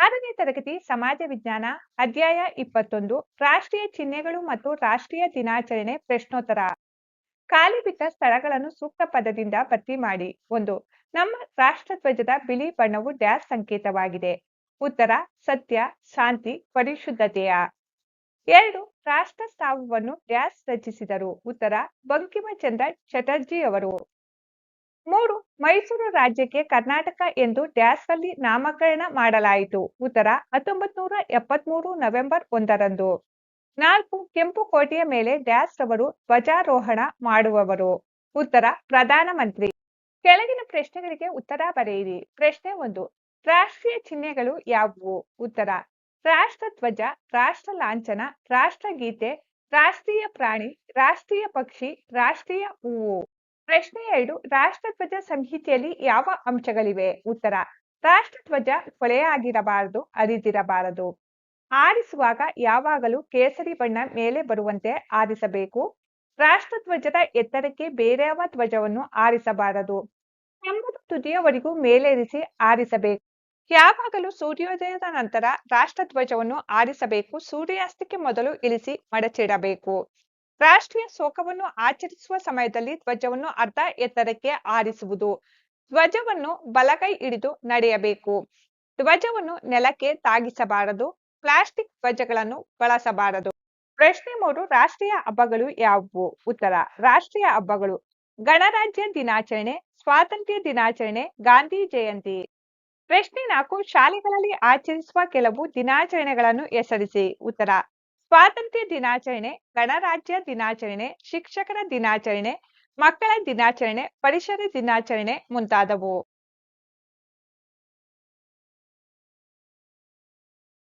ಆರನೇ ತರಗತಿ ಸಮಾಜ ವಿಜ್ಞಾನ, ಅಧ್ಯಾಯ ಇಪ್ಪತ್ತೊಂದು, ರಾಷ್ಟ್ರೀಯ ಚಿಹ್ನೆಗಳು ಮತ್ತು ರಾಷ್ಟ್ರೀಯ ದಿನಾಚರಣೆ ಪ್ರಶ್ನೋತ್ತರ. ಖಾಲಿ ಬಿದ್ದ ಸ್ಥಳಗಳನ್ನು ಸೂಕ್ತ ಪದದಿಂದ ಭರ್ತಿ ಮಾಡಿ. ಒಂದು, ನಮ್ಮ ರಾಷ್ಟ್ರಧ್ವಜದ ಬಿಳಿ ಬಣ್ಣವು ಡ್ಯಾಶ್ ಸಂಕೇತವಾಗಿದೆ. ಉತ್ತರ, ಸತ್ಯ, ಶಾಂತಿ, ಪರಿಶುದ್ಧತೆಯ. ಎರಡು, ರಾಷ್ಟ್ರ ಸ್ಥಾವವನ್ನು ಡ್ಯಾಶ್ ರಚಿಸಿದರು. ಉತ್ತರ ಬಂಕಿಮಚಂದ್ರ ಚಟರ್ಜಿ ಅವರು ಮೂರು, ಮೈಸೂರು ರಾಜ್ಯಕ್ಕೆ ಕರ್ನಾಟಕ ಎಂದು ಡ್ಯಾಶ್ನಲ್ಲಿ ನಾಮಕರಣ ಮಾಡಲಾಯಿತು. ಉತ್ತರ ಹತ್ತೊಂಬತ್ ನೂರ ಎಪ್ಪತ್ಮೂರು ನವೆಂಬರ್ ಒಂದರಂದು. ನಾಲ್ಕು, ಕೆಂಪು ಕೋಟೆಯ ಮೇಲೆ ಡ್ಯಾಸ್ ರವರು ಧ್ವಜಾರೋಹಣ ಮಾಡುವವರು. ಉತ್ತರ, ಪ್ರಧಾನಮಂತ್ರಿ. ಕೆಳಗಿನ ಪ್ರಶ್ನೆಗಳಿಗೆ ಉತ್ತರ ಬರೆಯಿರಿ. ಪ್ರಶ್ನೆ ಒಂದು, ರಾಷ್ಟ್ರೀಯ ಚಿಹ್ನೆಗಳು ಯಾವುವು? ಉತ್ತರ, ರಾಷ್ಟ್ರ ಧ್ವಜ, ರಾಷ್ಟ್ರ ಲಾಂಛನ ರಾಷ್ಟ್ರಗೀತೆ ರಾಷ್ಟ್ರೀಯ ಪ್ರಾಣಿ, ರಾಷ್ಟ್ರೀಯ ಪಕ್ಷಿ, ರಾಷ್ಟ್ರೀಯ ಹೂವು. ಪ್ರಶ್ನೆ ಎರಡು, ರಾಷ್ಟ್ರಧ್ವಜ ಸಂಹಿತೆಯಲ್ಲಿ ಯಾವ ಅಂಶಗಳಿವೆ? ಉತ್ತರ, ರಾಷ್ಟ್ರಧ್ವಜ ಕೊಲೆಯಾಗಿರಬಾರದು ಅರಿದಿರಬಾರದು ಆರಿಸುವಾಗ ಯಾವಾಗಲೂ ಕೇಸರಿ ಬಣ್ಣ ಮೇಲೆ ಬರುವಂತೆ ಆರಿಸಬೇಕು. ರಾಷ್ಟ್ರಧ್ವಜದ ಎತ್ತರಕ್ಕೆ ಬೇರೆಯವ ಧ್ವಜವನ್ನು ಆರಿಸಬಾರದು. ಕಂಬದ ತುದಿಯವರೆಗೂ ಮೇಲೇರಿಸಿ ಆರಿಸಬೇಕು. ಯಾವಾಗಲೂ ಸೂರ್ಯೋದಯದ ನಂತರ ರಾಷ್ಟ್ರಧ್ವಜವನ್ನು ಆರಿಸಬೇಕು. ಸೂರ್ಯಾಸ್ತಕ್ಕೆ ಮೊದಲು ಇಳಿಸಿ ಮಡಚಿಡಬೇಕು. ರಾಷ್ಟ್ರೀಯ ಶೋಕವನ್ನು ಆಚರಿಸುವ ಸಮಯದಲ್ಲಿ ಧ್ವಜವನ್ನು ಅರ್ಧ ಎತ್ತರಕ್ಕೆ ಆರಿಸುವುದು. ಧ್ವಜವನ್ನು ಬಲಗೈ ಹಿಡಿದು ನಡೆಯಬೇಕು. ಧ್ವಜವನ್ನು ನೆಲಕ್ಕೆ ತಾಗಿಸಬಾರದು. ಪ್ಲಾಸ್ಟಿಕ್ ಧ್ವಜಗಳನ್ನು ಬಳಸಬಾರದು. ಪ್ರಶ್ನೆ ಮೂರು, ರಾಷ್ಟ್ರೀಯ ಹಬ್ಬಗಳು ಯಾವುವು? ಉತ್ತರ, ರಾಷ್ಟ್ರೀಯ ಹಬ್ಬಗಳು. ಗಣರಾಜ್ಯ ದಿನಾಚರಣೆ, ಸ್ವಾತಂತ್ರ್ಯ ದಿನಾಚರಣೆ, ಗಾಂಧಿ ಜಯಂತಿ. ಪ್ರಶ್ನೆ ನಾಲ್ಕು, ಶಾಲೆಗಳಲ್ಲಿ ಆಚರಿಸುವ ಕೆಲವು ದಿನಾಚರಣೆಗಳನ್ನು ಹೆಸರಿಸಿ. ಉತ್ತರ ಸ್ವಾತಂತ್ರ್ಯ ದಿನಾಚರಣೆ ಗಣರಾಜ್ಯ ದಿನಾಚರಣೆ ಶಿಕ್ಷಕರ ದಿನಾಚರಣೆ ಮಕ್ಕಳ ದಿನಾಚರಣೆ ಪರಿಸರ ದಿನಾಚರಣೆ ಮುಂತಾದವು.